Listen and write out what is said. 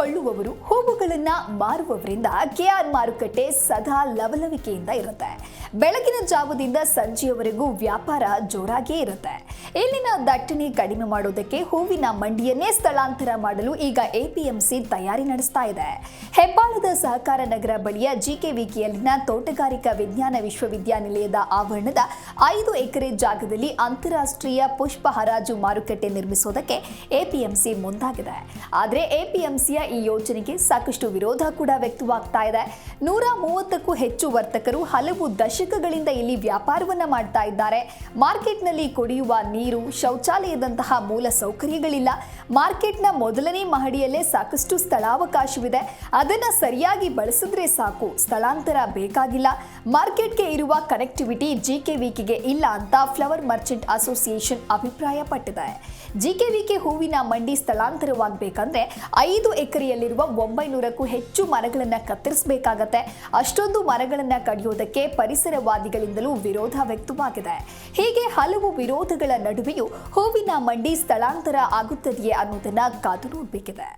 ಕೊಳ್ಳುವವರು ಹೂವುಗಳನ್ನು ಮಾರುವವರಿಂದ ಕೆಆರ್ ಮಾರುಕಟ್ಟೆ ಸದಾ ಲವಲವಿಕೆಯಿಂದ ಇರುತ್ತೆ. ಬೆಳಗಿನ ಜಾವದಿಂದ ಸಂಜೆಯವರೆಗೂ ವ್ಯಾಪಾರ ಜೋರಾಗಿಯೇ ಇರುತ್ತೆ. ಇಲ್ಲಿನ ದಟ್ಟಣೆ ಕಡಿಮೆ ಮಾಡೋದಕ್ಕೆ ಹೂವಿನ ಮಂಡಿಯನ್ನೇ ಸ್ಥಳಾಂತರ ಮಾಡಲು ಈಗ ಎಪಿಎಂಸಿ ತಯಾರಿ ನಡೆಸ್ತಾ ಇದೆ. ಹೆಬ್ಬಾಳದ ಸಹಕಾರ ನಗರ ಬಳಿಯ ಜಿಕೆವಿಕೆಯಲ್ಲಿನ ತೋಟಗಾರಿಕಾ ವಿಜ್ಞಾನ ವಿಶ್ವವಿದ್ಯಾನಿಲಯದ ಆವರಣದ ಐದು ಎಕರೆ ಜಾಗದಲ್ಲಿ ಅಂತಾರಾಷ್ಟ್ರೀಯ ಪುಷ್ಪ ಹರಾಜು ಮಾರುಕಟ್ಟೆ ನಿರ್ಮಿಸೋದಕ್ಕೆ ಎಪಿಎಂಸಿ ಮುಂದಾಗಿದೆ. ಆದರೆ ಎಪಿಎಂಸಿಯ ಈ ಯೋಜನೆಗೆ ಸಾಕಷ್ಟು ವಿರೋಧ ಕೂಡ ವ್ಯಕ್ತವಾಗ್ತಾ ಇದೆ. ನೂರ ಮೂವತ್ತಕ್ಕೂ ಹೆಚ್ಚು ವರ್ತಕರು ಹಲವು ದಶಕಗಳಿಂದ ಇಲ್ಲಿ ವ್ಯಾಪಾರವನ್ನ ಮಾಡ್ತಾ ಇದ್ದಾರೆ. ಮಾರ್ಕೆಟ್ನಲ್ಲಿ ಕುಡಿಯುವ ನೀರು, ಶೌಚಾಲಯದಂತಹ ಮೂಲ ಸೌಕರ್ಯಗಳಿಲ್ಲ. ಮಾರ್ಕೆಟ್ನ ಮೊದಲನೇ ಮಹಡಿಯಲ್ಲೇ ಸಾಕಷ್ಟು ಸ್ಥಳಾವಕಾಶವಿದೆ. ಅದನ್ನ ಸರಿಯಾಗಿ ಬಳಸಿದ್ರೆ ಸಾಕು, ಸ್ಥಳಾಂತರ ಬೇಕಾಗಿಲ್ಲ. ಮಾರ್ಕೆಟ್ಗೆ ಇರುವ ಕನೆಕ್ಟಿವಿಟಿ ಜಿಕೆವಿಕೆಗೆ ಇಲ್ಲ ಅಂತ ಫ್ಲವರ್ ಮರ್ಚೆಂಟ್ ಅಸೋಸಿಯೇಷನ್ ಅಭಿಪ್ರಾಯಪಟ್ಟಿದೆ. ಜಿಕೆವಿಕೆ ಹೂವಿನ ಮಂಡಿ ಸ್ಥಳಾಂತರವಾಗಬೇಕಂದ್ರೆ ಐದು ಎಕರೆಯಲ್ಲಿರುವ ಒಂಬೈನೂರಕ್ಕೂ ಹೆಚ್ಚು ಮರಗಳನ್ನು ಕತ್ತರಿಸಬೇಕಾಗತ್ತೆ. ಅಷ್ಟೊಂದು ಮರಗಳನ್ನು ಕಡಿಯೋದಕ್ಕೆ ಪರಿಸರವಾದಿಗಳಿಂದಲೂ ವಿರೋಧ ವ್ಯಕ್ತವಾಗಿದೆ. ಹೀಗೆ ಹಲವು ವಿರೋಧಗಳ ನಡುವೆಯೂ ಹೂವಿನ ಮಂಡಿ ಸ್ಥಳಾಂತರ ಆಗುತ್ತದೆಯೇ ಅನ್ನೋದನ್ನ ಕಾದು ನೋಡಬೇಕಿದೆ.